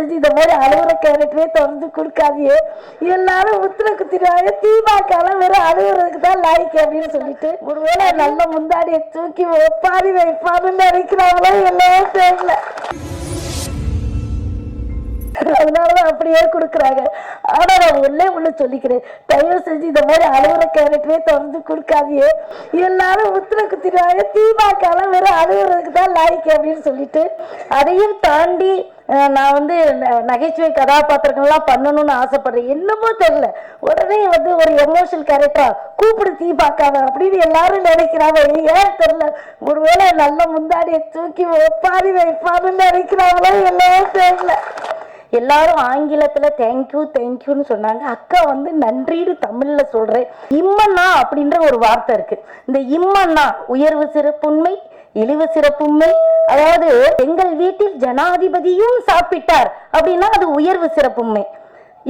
செஞ்சு இந்த மாதிரி அழுகுற கேரக்டரே தொடர்ந்து கொடுக்காதியே எல்லாரும் உத்திர குத்திடுவாங்க தீபாக்காலம் வெறும் அழுகுறதுக்கு தான் லாய்க்கு அப்படின்னு சொல்லிட்டு ஒருவேளை நல்ல முந்தாடியை தூக்கி வைப்பாரு வைப்பாருன்னு நினைக்கிறாங்களோ எல்லாம் தெரியல. அப்படியே கொடுக்குறாங்க. ஆனா நான் உள்ளே உள்ள சொல்லிக்கிறேன். தயவு செஞ்சு இந்த மாதிரி அலுவலக கேரக்டரே திறந்து கொடுக்காதியே எல்லாரும் உத்தர குத்திடுவாங்க தீபாக்காலம் வெறும் அலுவலகத்துக்கு தான் லாய்க்கு அப்படின்னு சொல்லிட்டு அதையும் தாண்டி நான் வந்து நகைச்சுவை கதாபாத்திரங்கள்லாம் பண்ணணும்னு ஆசைப்படுறேன். என்னமோ தெரியல. உடனே வந்து ஒரு எமோஷனல் கேரக்டரா கூப்பிடு தீபாக்காம அப்படின்னு எல்லாரும் நினைக்கிறாங்க. ஏன் தெரியல? ஒருவேளை நல்ல முந்தாடியை தூக்கி வைப்பாரு வைப்பாருன்னு நினைக்கிறாங்களோ எல்லாம் தெரியல. எல்லாரும் ஆங்கிலத்துல தேங்க்யூ தேங்க்யூன்னு சொன்னாங்க. அக்கா வந்து நன்றின்னு தமிழ்ல சொல்றேன். இம்மண்ணா அப்படின்ற ஒரு வார்த்தை இருக்கு. இந்த இம்மண்ணா உயர்வு சிறப்புண்மை இழிவு சிறப்புண்மை அதாவது எங்கள் வீட்டில் ஜனாதிபதியும் சாப்பிட்டார் அப்படின்னா அது உயர்வு சிறப்புண்மை.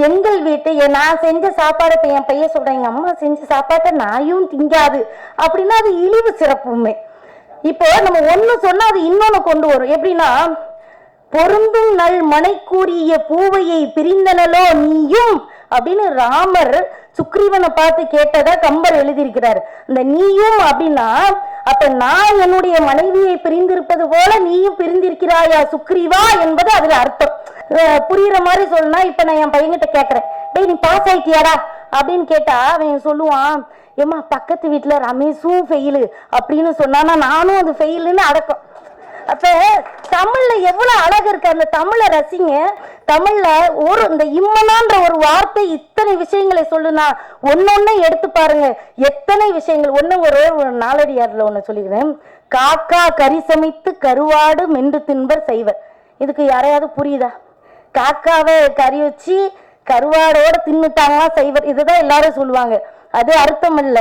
எங்கள் வீட்டு நான் செஞ்ச சாப்பாடை இப்போ என் பையன் சொல்றேன் எங்க அம்மா செஞ்ச சாப்பாட்டை நாயும் திங்காது. அப்படின்னா அது இழிவு சிறப்புமை இப்போ நம்ம ஒண்ணு சொன்னா அது இன்னொன்னு கொண்டு வரும். எப்படின்னா பொருந்தும் நல் மனை கூறிய பூவையை பிரிந்தனலோ நீயும்? அப்படின்னு ராமர் சுக்ரீவனை பார்த்து கேட்டதா கம்பர் எழுதியிருக்கிறார். இந்த நீயும் அப்படின்னா அப்ப நான் என்னுடைய மனைவியை பிரிந்திருப்பது போல நீயும் பிரிந்திருக்கிறாயா சுக்ரீவா என்பது அதுல அர்த்தம். புரியுற மாதிரி சொல்லணும்னா இப்ப நான் என் பையன்கிட்ட கேட்கறேன் டேய் நீ பாஸ் ஆயிட்டியாடா? அப்படின்னு கேட்டா அவன் சொல்லுவான் ஏமா பக்கத்து வீட்டுல ரமேஷும் ஃபெயிலு அப்படின்னு சொன்னானா நானும் அது ஃபெயிலுன்னு அடக்கம். அப்ப தமிழ்ல எவ்வளவு அழகு இருக்கு. அந்த தமிழை ரசிங்க. தமிழ்ல ஒரு இந்த இம்மனான்ற ஒரு வார்த்தை இத்தனை விஷயங்களை சொல்லுனா ஒன்னொன்னு எடுத்து பாருங்க. எத்தனை விஷயங்கள். ஒண்ணு ஒரு ஒரு நாளடியார்ல ஒண்ணு சொல்லிக்கிறேன். காக்கா கறி சமைத்து கருவாடு மென்று தின்பர் செய்வர். இதுக்கு யாரையாவது புரியுதா? காக்காவை கறி வச்சு கருவாடோட தின்னுட்டாங்களா செய்வர். இதுதான் எல்லாரும் சொல்லுவாங்க. அது அர்த்தம் இல்ல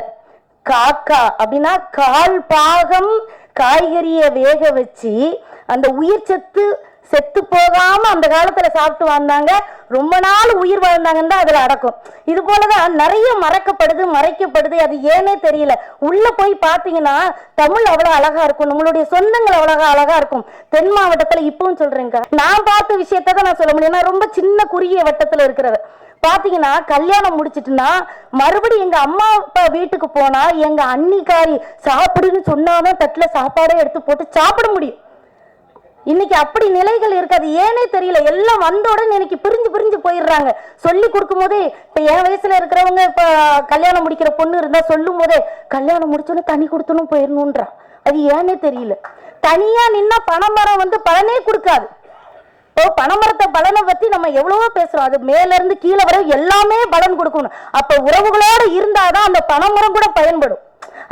காக்கா அப்படின்னா கால் பாகம் காய்கறியை வேக வச்சு அந்த உயிர் சத்து செத்து போகாம அந்த காலத்துல சாப்பிட்டு வந்தாங்க ரொம்ப நாள் உயிர் வாழ்ந்தாங்கன்னு தான் அதுல அடக்கும். இது போலதான் நிறைய மறக்கப்படுது மறைக்கப்படுது. அது ஏனே தெரியல. உள்ள போய் பாத்தீங்கன்னா தமிழ் அவ்வளவு அழகா இருக்கும். நம்மளுடைய சொந்தங்கள் அவ்வளவு அழகா இருக்கும். தென் மாவட்டத்துல இப்பவும் சொல்றேங்க நான் பார்த்த விஷயத்தை தான் நான் சொல்ல முடியும். ரொம்ப சின்ன குறுகிய வட்டத்துல இருக்கிறவ பாத்தீங்கன்னா கல்யாணம் முடிச்சிட்டுனா மறுபடியும் எங்க அம்மா அப்பா வீட்டுக்கு போனா எங்க அன்னிக்காரி சாப்பிடுன்னு சொன்னாதான் தட்டுல சாப்பாடே எடுத்து போட்டு சாப்பிட முடியும். இன்னைக்கு அப்படி நிலைகள் இருக்காது. ஏனே தெரியல. எல்லாம் வந்த உடனே இன்னைக்கு பிரிஞ்சு பிரிஞ்சு போயிடுறாங்க. சொல்லி கொடுக்கும் போதே இப்ப என் வயசுல இருக்கிறவங்க இப்ப கல்யாணம் முடிக்கிற பொண்ணு இருந்தா சொல்லும் போதே கல்யாணம் முடிச்சோன்னு தனி கொடுத்தனும் போயிடணுன்றா அது ஏனே தெரியல. தனியா நின்னா பனைமரம் வந்து பலனே கொடுக்காது. இப்போ பனைமரத்தை பலனை பத்தி நம்ம எவ்வளவோ பேசுறோம். அது மேல இருந்து கீழே வர எல்லாமே பலன் கொடுக்கணும். அப்ப உறவுகளோட இருந்தாதான் அந்த பனைமரம் கூட பயன்படும்.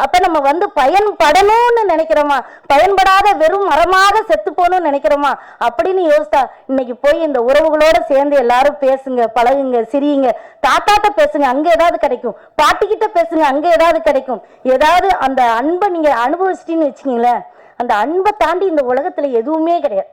அப்ப நம்ம வந்து பயன்படணும்னு நினைக்கிறோமா? பயன்படாத வெறும் மரமாக செத்து போகணும்னு நினைக்கிறோமா? அப்படின்னு யோசித்தா இன்னைக்கு போய் இந்த உறவுகளோட சேர்ந்து எல்லாரும் பேசுங்க பழகுங்க சிரியுங்க. தாத்தாட்ட பேசுங்க அங்க ஏதாவது கிடைக்கும். பாட்டிக்கிட்ட பேசுங்க அங்க ஏதாவது கிடைக்கும். ஏதாவது அந்த அன்பை நீங்க அனுபவிச்சிட்டீங்கன்னு வச்சுக்கீங்களேன் அந்த அன்பை தாண்டி இந்த உலகத்துல எதுவுமே கிடையாது.